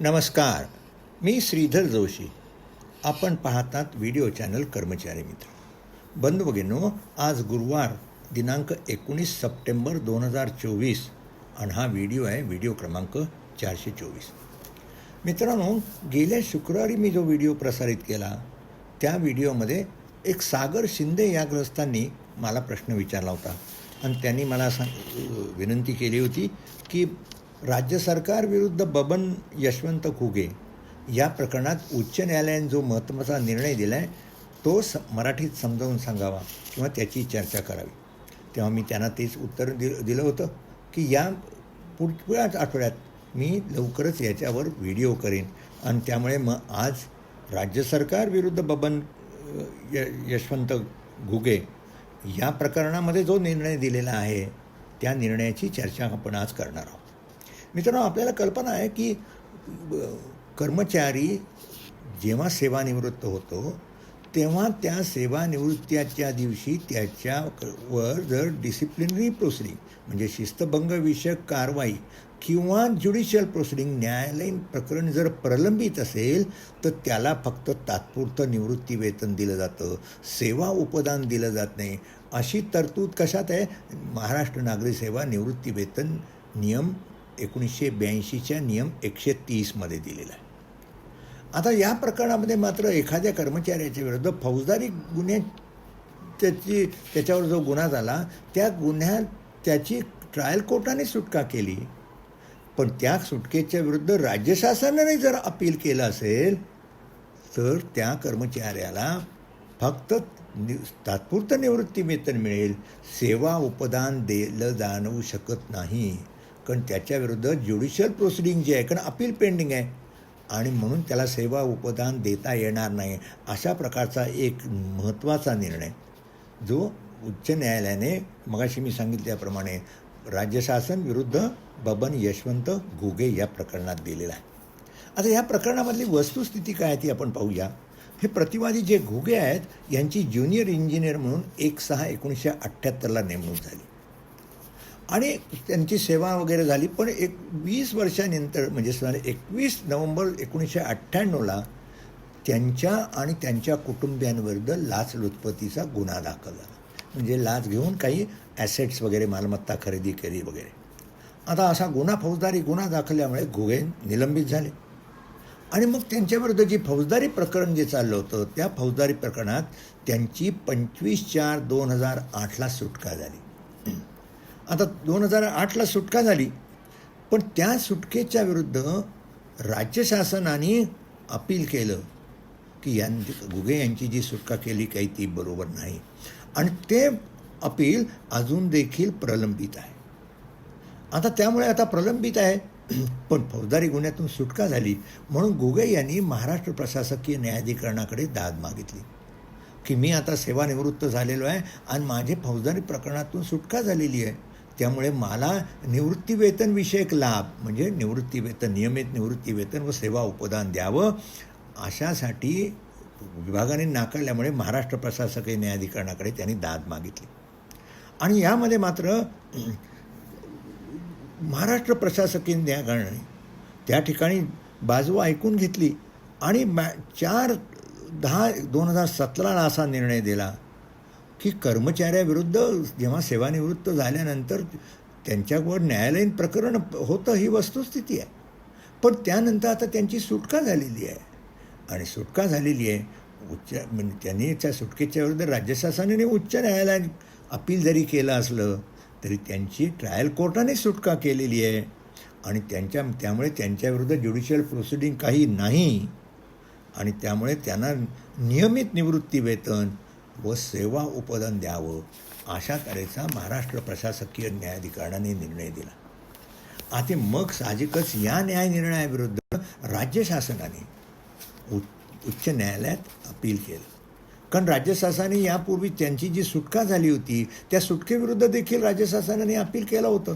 नमस्कार मी श्रीधर जोशी. आपण पाहतात व्हिडिओ चॅनल कर्मचारी मित्र. बंधू भगिनींनो आज गुरुवार दिनांक एकोणीस सप्टेंबर दोन हजार चोवीस आणि हा व्हिडिओ आहे व्हिडिओ क्रमांक चारशे चोवीस. मित्रांनो गेल्या शुक्रवारी मी जो व्हिडिओ प्रसारित केला त्या व्हिडिओमध्ये एक सागर शिंदे या ग्रस्तांनी मला प्रश्न विचारला होता. आणि त्यांनी मला सांग विनंती केली होती की राज्य सरकारविरुद्ध बबन यशवंत खुगे या प्रकरणात उच्च न्यायालयाने जो महत्त्वाचा निर्णय दिला आहे तो स मराठीत समजावून सांगावा किंवा त्याची चर्चा करावी. तेव्हा मी त्यांना तेच उत्तर दि दिलं होतं की या पुढच्याच आठवड्यात मी लवकरच याच्यावर व्हिडिओ करेन. आणि त्यामुळे मग आज राज्य सरकारविरुद्ध बबन य यशवंत घुगे या प्रकरणामध्ये जो निर्णय दिलेला आहे त्या निर्णयाची चर्चा आपण आज करणार आहोत. मित्रांनो आपल्याला कल्पना आहे की कर्मचारी जेव्हा सेवानिवृत्त होतो तेव्हा त्या सेवानिवृत्त्याच्या दिवशी त्याच्यावर जर डिसिप्लिनरी प्रोसिडिंग म्हणजे शिस्तभंग विषयक कारवाई किंवा ज्युडिशियल प्रोसिडिंग न्यायालयीन प्रकरण जर प्रलंबित असेल तर त्याला फक्त तात्पुरतं निवृत्ती वेतन दिलं जातं सेवा उपदान दिलं जात नाही. अशी तरतूद कशात आहे? महाराष्ट्र नागरी सेवा निवृत्ती वेतन नियम एकोणीसशे ब्याऐंशीच्या नियम एकशे तीसमध्ये दिलेला आहे. आता या प्रकरणामध्ये मात्र एखाद्या कर्मचाऱ्याच्या विरुद्ध फौजदारी गुन्हे त्याची त्याच्यावर जो गुन्हा झाला त्या गुन्ह्यात त्याची ट्रायल कोर्टाने सुटका केली. पण त्या सुटकेच्या विरुद्ध राज्य शासनाने जर अपील केलं असेल तर त्या कर्मचाऱ्याला फक्त नि तात्पुरतं निवृत्ती वेतन मिळेल. सेवा उपदान दिलं जाणवू शकत नाही. कारण त्याच्याविरुद्ध ज्युडिशियल प्रोसिडिंग जे आहे कारण अपील पेंडिंग आहे. आणि म्हणून त्याला सेवा उपदान देता येणार नाही अशा प्रकारचा एक महत्त्वाचा निर्णय. जो उच्च न्यायालयाने मगाशी मी सांगितल्याप्रमाणे राज्य शासन विरुद्ध बबन यशवंत घुगे या प्रकरणात दिलेला आहे. आता या प्रकरणामधली वस्तुस्थिती काय आहे ती आपण पाहूया. हे प्रतिवादी जे घुगे आहेत यांची ज्युनियर इंजिनियर म्हणून एक सहा एकोणीसशे अठ्ठ्याहत्तरला नेमणूक झाली. आणि त्यांची सेवा वगैरे झाली पण एक वीस वर्षानंतर म्हणजे सुमारे एकवीस नोव्हेंबर एकोणीसशे अठ्ठ्याण्णवला त्यांच्या आणि त्यांच्या कुटुंबियांविरुद्ध लाच लुचपतीचा गुन्हा दाखल झाला. म्हणजे लाच घेऊन काही ॲसेट्स वगैरे मालमत्ता खरेदी केली वगैरे. आता असा गुन्हा फौजदारी गुन्हा दाखल्यामुळे घुगे निलंबित झाले. आणि मग त्यांच्याविरुद्ध जी फौजदारी प्रकरण जे चाललं होतं त्या फौजदारी प्रकरणात त्यांची पंचवीस चार दोन हजार आठला सुटका झाली. आता दोन हजार आठला सुटका झाली. पण त्या सुटकेच्या विरुद्ध राज्य शासनाने अपील केलं की यांची घुगे यांची जी सुटका केली काही ती बरोबर नाही. आणि ते अपील अजून देखील प्रलंबित आहे. आता त्यामुळे आता प्रलंबित आहे. पण फौजदारी गुन्ह्यातून सुटका झाली म्हणून घुगे यांनी महाराष्ट्र प्रशासकीय न्यायाधिकरणाकडे दाद मागितली. की मी आता सेवानिवृत्त झालेलो आहे आणि माझे फौजदारी प्रकरणातून सुटका झालेली आहे. त्यामुळे मला निवृत्तीवेतनविषयक विषयक लाभ म्हणजे निवृत्तीवेतन नियमित निवृत्तीवेतन व सेवा उपदान द्यावं अशासाठी विभागाने नाकारल्यामुळे महाराष्ट्र प्रशासकीय न्यायाधिकरणाकडे त्यांनी दाद मागितली. आणि यामध्ये मात्र महाराष्ट्र प्रशासकीय न्यायालयाने त्या ठिकाणी बाजू ऐकून घेतली आणि मॅ चार दहा दोन हजार सतराला असा निर्णय दिला की कर्मचाऱ्याविरुद्ध जेव्हा सेवानिवृत्त झाल्यानंतर त्यांच्यावर न्यायालयीन प्रकरण होतं ही वस्तुस्थिती आहे. पण त्यानंतर आता त्यांची सुटका झालेली आहे. आणि सुटका झालेली आहे उच्च म्हणजे त्यांनी त्या सुटकेच्या विरुद्ध राज्य शासनाने उच्च न्यायालयात अपील जरी केलं असलं तरी त्यांची ट्रायल कोर्टाने सुटका केलेली आहे. आणि त्यांच्या त्यामुळे त्यांच्याविरुद्ध ज्युडिशियल प्रोसिडिंग काही नाही. आणि त्यामुळे त्यांना नियमित निवृत्ती वेतन व सेवा उपदान द्यावं अशा तऱ्हेचा महाराष्ट्र प्रशासकीय न्यायाधिकरणाने निर्णय दिला. आता मग साहजिकच या न्याय निर्णयाविरुद्ध राज्य शासनाने उच्च उच्च न्यायालयात अपील केलं. कारण राज्य शासनाने यापूर्वी त्यांची जी सुटका झाली होती त्या सुटकेविरुद्ध देखील राज्य शासनाने अपील केलं होतं.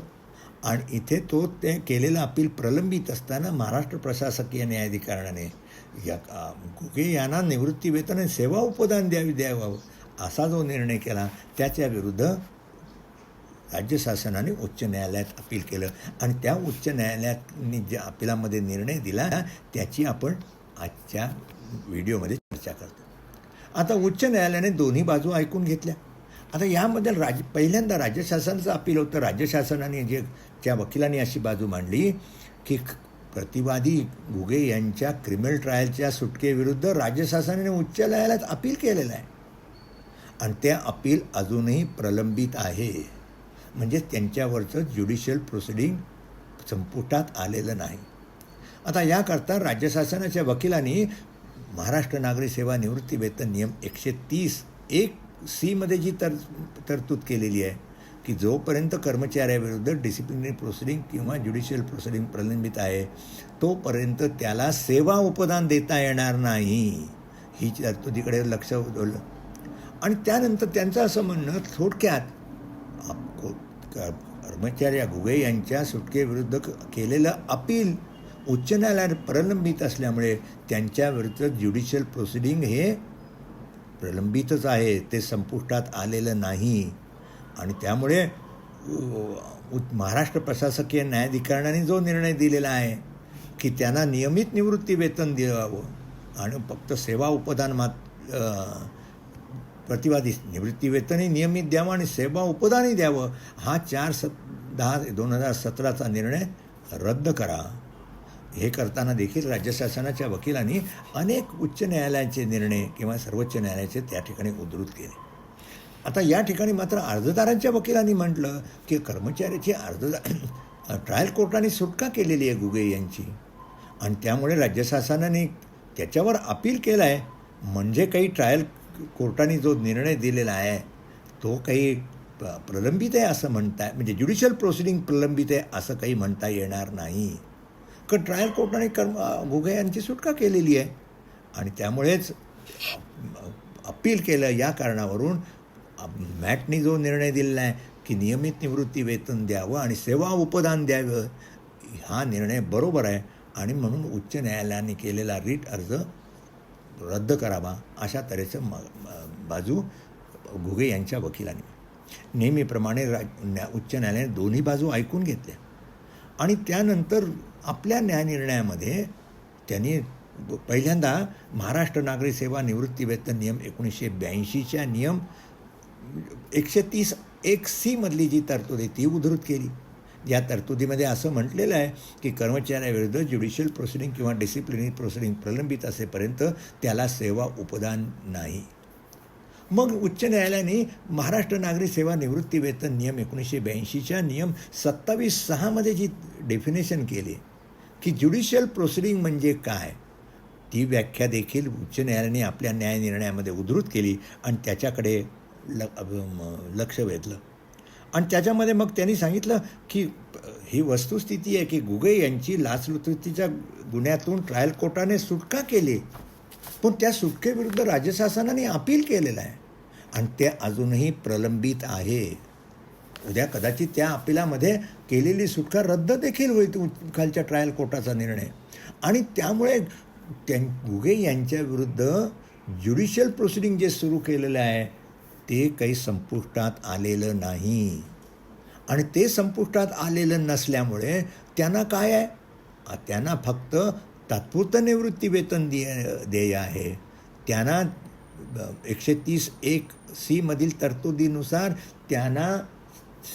आणि इथे तो ते केलेलं अपील प्रलंबित असताना महाराष्ट्र प्रशासकीय न्यायाधिकरणाने या घुगे यांना निवृत्ती वेतन सेवा उपदान द्यावी द्यावं असा जो निर्णय केला त्याच्या विरुद्ध राज्य शासनाने उच्च न्यायालयात अपील केलं. आणि त्या उच्च न्यायालयाने ज्या अपिलामध्ये निर्णय दिला त्याची आपण आजच्या व्हिडिओमध्ये चर्चा करतो. आता उच्च न्यायालयाने दोन्ही बाजू ऐकून घेतल्या. आता यामध्ये राज पहिल्यांदा राज्य शासनाचं अपील होतं. राज्य शासनाने जे त्या वकिलांनी अशी बाजू मांडली की प्रतिवादी घुगे यांच्या क्रिमिनल ट्रायलच्या सुटकेविरुद्ध राज्य शासनाने उच्च न्यायालयात अपील केलेलं आहे. आणि ते अपील अजूनही प्रलंबित आहे. म्हणजे त्यांच्यावरचं ज्युडिशियल प्रोसिडिंग संपुटात आलेलं नाही. आता याकरता राज्य शासनाच्या वकिलांनी महाराष्ट्र नागरी सेवा निवृत्ती वेतन नियम एकशे तीस एक सीमध्ये जी तर तरतूद केलेली आहे की जोपर्यंत कर्मचाऱ्याविरुद्ध डिसिप्लिनरी प्रोसिडिंग किंवा ज्युडिशियल प्रोसिडिंग प्रलंबित आहे तोपर्यंत त्याला सेवा उपदान देता येणार नाही. ही तरतुदीकडे लक्ष ठेवलं आणि त्यानंतर त्यांचं असं म्हणणं थोडक्यात आप- कर्मचारी घुगे यांच्या सुटकेविरुद्ध क- केलेलं अपील उच्च न्यायालयात प्रलंबित असल्यामुळे त्यांच्याविरुद्ध ज्युडिशियल प्रोसिडिंग हे प्रलंबितच आहे. ते संपुष्टात आलेलं नाही. आणि त्यामुळे महाराष्ट्र प्रशासकीय न्यायाधिकरणाने जो निर्णय दिलेला आहे की त्यांना नियमित निवृत्ती वेतन द्यावं आणि फक्त सेवा उपदान मात प्रतिवादी निवृत्ती वेतनही नियमित द्यावं आणि सेवा उपदानही द्यावं हा चार सत दहा दोन हजार सतराचा निर्णय रद्द करा. हे करताना देखील राज्य शासनाच्या वकिलांनी अनेक उच्च न्यायालयाचे निर्णय किंवा सर्वोच्च न्यायालयाचे त्या ठिकाणी उद्धृत केले. आता या ठिकाणी मात्र अर्जदारांच्या वकिलांनी म्हटलं की कर्मचाऱ्याची अर्जदार ट्रायल कोर्टाने सुटका केलेली आहे गुगे यांची. आणि त्यामुळे राज्य शासनाने त्याच्यावर अपील केलं आहे म्हणजे काही ट्रायल कोर्टाने जो निर्णय दिलेला आहे तो काही प्रलंबित आहे असं म्हणताय म्हणजे ज्युडिशियल प्रोसिडिंग प्रलंबित आहे असं काही म्हणता येणार नाही. कारण ट्रायल कोर्टाने कर्म गुगे यांची सुटका केलेली आहे. आणि त्यामुळेच अपील केलं या कारणावरून मॅटनी जो निर्णय दिलेला आहे की नियमित निवृत्ती वेतन द्यावं आणि सेवा उपदान द्यावं हा निर्णय बरोबर आहे आणि म्हणून उच्च न्यायालयाने केलेला रीट अर्ज रद्द करावा अशा तऱ्हेचं म बाजू घुगे यांच्या वकिलांनी. नेहमीप्रमाणे रा न्या उच्च न्यायालयाने दोन्ही बाजू ऐकून घेतल्या. आणि त्यानंतर आपल्या न्यायनिर्णयामध्ये त्यांनी पहिल्यांदा महाराष्ट्र नागरी सेवा निवृत्ती वेतन नियम एकोणीसशे ब्याऐंशीच्या नियम एकशे तीस एक सी मधली जी तरतूद आहे ती उद्धृत केली. या तरतुदीमध्ये असं म्हटलेलं आहे की कर्मचाऱ्याविरुद्ध ज्युडिशियल प्रोसिडिंग किंवा डिसिप्लिनरी प्रोसिडिंग प्रलंबित असेपर्यंत त्याला सेवा उपदान नाही. मग उच्च न्यायालयाने महाराष्ट्र नागरी सेवा निवृत्ती वेतन नियम एकोणीसशे ब्याऐंशीच्या नियम सत्तावीस सहामध्ये जी डेफिनेशन केली की ज्युडिशियल प्रोसिडिंग म्हणजे काय ती व्याख्या देखील उच्च न्यायालयाने आपल्या न्यायनिर्णयामध्ये उद्धृत केली आणि त्याच्याकडे ल लक्ष वेधलं. आणि त्याच्यामध्ये मग त्यांनी सांगितलं की ही वस्तुस्थिती आहे की गुगे यांची लाचलुचतीच्या गुन्ह्यातून ट्रायल कोर्टाने सुटका केली. पण त्या सुटकेविरुद्ध राज्य शासनाने अपील केलेलं आहे. आणि ते अजूनही प्रलंबित आहे. उद्या कदाचित त्या अपिलामध्ये केलेली सुटका रद्द देखील होईल खालच्या ट्रायल कोर्टाचा निर्णय. आणि त्यामुळे त्यां गुगे यांच्या विरुद्ध ज्युडिशियल प्रोसिडिंग जे सुरू केलेलं आहे ते काही संपुष्टात आलेलं नाही. आणि ते संपुष्टात आलेलं नसल्यामुळे त्यांना काय आहे? त्यांना फक्त तात्पुरतं निवृत्ती वेतन देय देय आहे. त्यांना एकशे तीस एक सीमधील तरतुदीनुसार त्यांना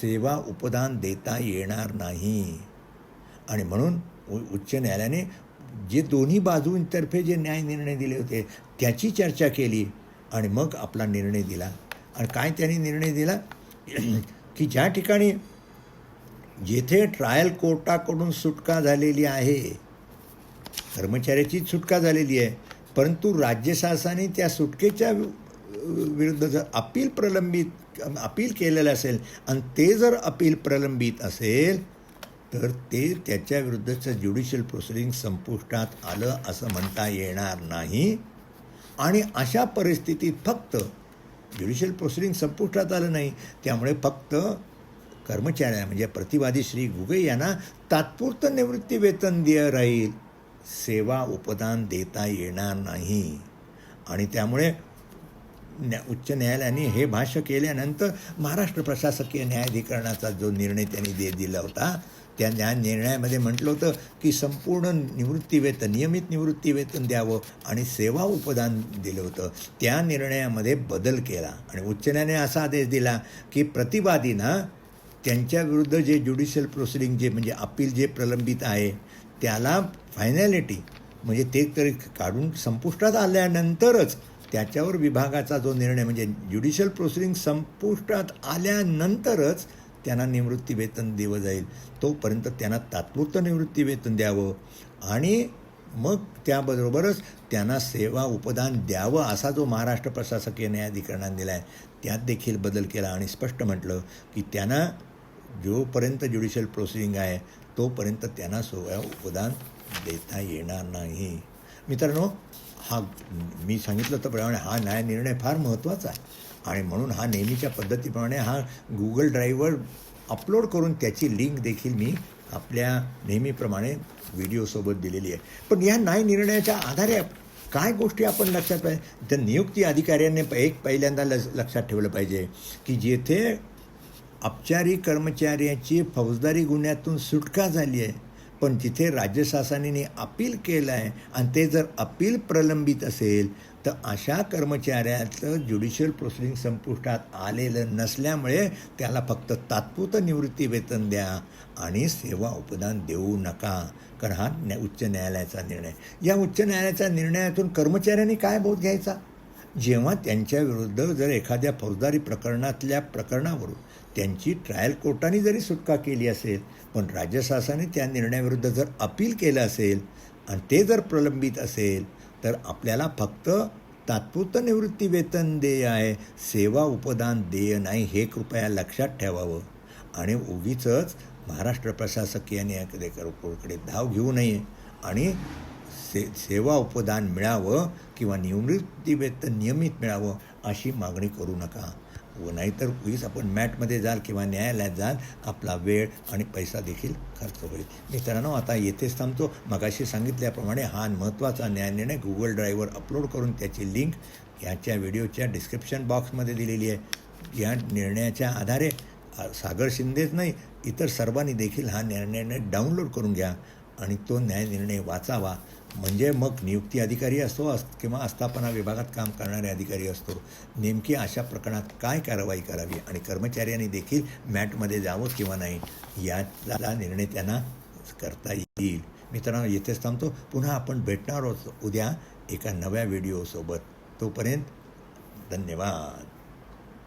सेवा उपदान देता येणार नाही. आणि म्हणून उ- उच्च न्यायालयाने जे दोन्ही बाजूंतर्फे जे न्याय निर्णय दिले होते त्याची चर्चा केली आणि मग आपला निर्णय दिला. आणि काय त्यांनी निर्णय दिला? की ज्या ठिकाणी जेथे ट्रायल कोर्टाकडून सुटका झालेली आहे कर्मचाऱ्याचीच सुटका झालेली आहे परंतु राज्य शासनाने त्या सुटकेच्या विरुद्ध जर अपील प्रलंबित अपील केलेलं असेल आणि ते जर अपील प्रलंबित असेल तर ते त्याच्या विरुद्धचं ज्युडिशियल प्रोसिडिंग संपुष्टात आलं असं म्हणता येणार नाही. आणि अशा परिस्थितीत फक्त ज्युडिशियल प्रोसिडिंग संपुष्टात आलं नाही. त्यामुळे फक्त कर्मचाऱ्या म्हणजे प्रतिवादी श्री गुगे यांना तात्पुरतं निवृत्ती वेतन देय राहील. सेवा उपदान देता येणार नाही. आणि त्यामुळे न्या उच्च न्यायालयाने हे भाष्य केल्यानंतर महाराष्ट्र प्रशासकीय न्यायाधिकरणाचा जो निर्णय त्यांनी दे दिला होता त्या ज्या निर्णयामध्ये म्हटलं होतं की संपूर्ण निवृत्तीवेतन नियमित निवृत्तीवेतन द्यावं आणि सेवा उपदान दिलं होतं. त्या निर्णयामध्ये बदल केला आणि उच्च न्यायालयाने असा आदेश दिला की प्रतिवादींना त्यांच्या विरुद्ध जे ज्युडिशियल प्रोसिडिंग जे म्हणजे अपील जे प्रलंबित आहे त्याला फायनॅलिटी म्हणजे ते तरी काढून संपुष्टात आल्यानंतरच त्याच्यावर विभागाचा जो निर्णय म्हणजे ज्युडिशियल प्रोसिडिंग संपुष्टात आल्यानंतरच त्यांना निवृत्ती वेतन दिलं जाईल. तोपर्यंत त्यांना तात्पुरतं निवृत्ती वेतन द्यावं. आणि मग त्याबरोबरच त्यांना सेवा उपदान द्यावं असा जो महाराष्ट्र प्रशासकीय न्यायाधिकरणाने दिला आहे त्यात देखील बदल केला. आणि स्पष्ट म्हटलं की त्यांना जोपर्यंत ज्युडिशियल प्रोसिडिंग आहे तोपर्यंत त्यांना सोया उपदान देता येणार नाही. मित्रांनो हा मी सांगितलं तर हा न्याय निर्णय फार महत्त्वाचा आहे. आणि म्हणून हा नेहमीच्या पद्धतीप्रमाणे हा गुगल ड्राईव्हवर अपलोड करून त्याची लिंक देखील मी आपल्या नेहमीप्रमाणे व्हिडिओसोबत दिलेली आहे. पण या नाही निर्णयाच्या आधारे काय गोष्टी आपण लक्षात पाहिजे तर नियुक्ती अधिकाऱ्यांनी एक पहिल्यांदा ल लक्षात ठेवलं पाहिजे की जेथे अपचारी कर्मचाऱ्याची फौजदारी गुन्ह्यातून सुटका झाली आहे पण तिथे राज्य शासनाने अपील केलं आहे आणि ते जर अपील प्रलंबित असेल तर अशा कर्मचाऱ्याचं ज्युडिशियल प्रोसिडिंग संपुष्टात आलेलं नसल्यामुळे त्याला फक्त तात्पुरतं निवृत्ती वेतन द्या आणि सेवा उपदान देऊ नका. कारण हा न्या उच्च न्यायालयाचा निर्णय. या उच्च न्यायालयाच्या निर्णयातून कर्मचाऱ्यांनी काय बोध घ्यायचा? जेव्हा त्यांच्या विरुद्ध जर एखाद्या फौजदारी प्रकरणातल्या प्रकरणावरून त्यांची ट्रायल कोर्टाने जरी सुटका केली असेल पण राज्य शासनाने त्या निर्णयाविरुद्ध जर अपील केलं असेल आणि ते जर प्रलंबित असेल तर आपल्याला फक्त तात्पुरतं निवृत्ती वेतन देय आहे सेवा उपदान देय नाही हे कृपया लक्षात ठेवावं. आणि उगीचच महाराष्ट्र प्रशासकीय न्यायाकडे धाव घेऊ नये आणि से सेवा उपदान मिळावं किंवा निवृत्ती वेतन नियमित मिळावं अशी मागणी करू नका. व नाहीतर उगीच आपण मॅटमध्ये जाल किंवा न्यायालयात जाल आपला वेळ आणि पैसा देखील खर्च होईल. मित्रांनो आता येथेच थांबतो. मगाशी सांगितल्याप्रमाणे हा महत्त्वाचा न्याय निर्णय गुगल ड्राईव्हवर अपलोड करून त्याची लिंक याच्या व्हिडिओच्या डिस्क्रिप्शन बॉक्समध्ये दिलेली आहे. या निर्णयाच्या आधारे सागर शिंदेच नाही इतर सर्वांनी देखील हा निर्णय डाउनलोड करून घ्या. आणि तो न्याय निर्णय वाचावा म्हणजे मग नियुक्ती अधिकारी असतो अस किंवा आस्थापना विभागात काम करणारे अधिकारी असतो नेमकी अशा प्रकरणात काय कारवाई करावी आणि कर्मचाऱ्यांनी देखील मॅटमध्ये जावं किंवा नाही याचा निर्णय त्यांना करता येईल. मित्रांनो येथेच थांबतो. पुन्हा आपण भेटणार आहोत उद्या एका नव्या व्हिडिओसोबत. तोपर्यंत धन्यवाद.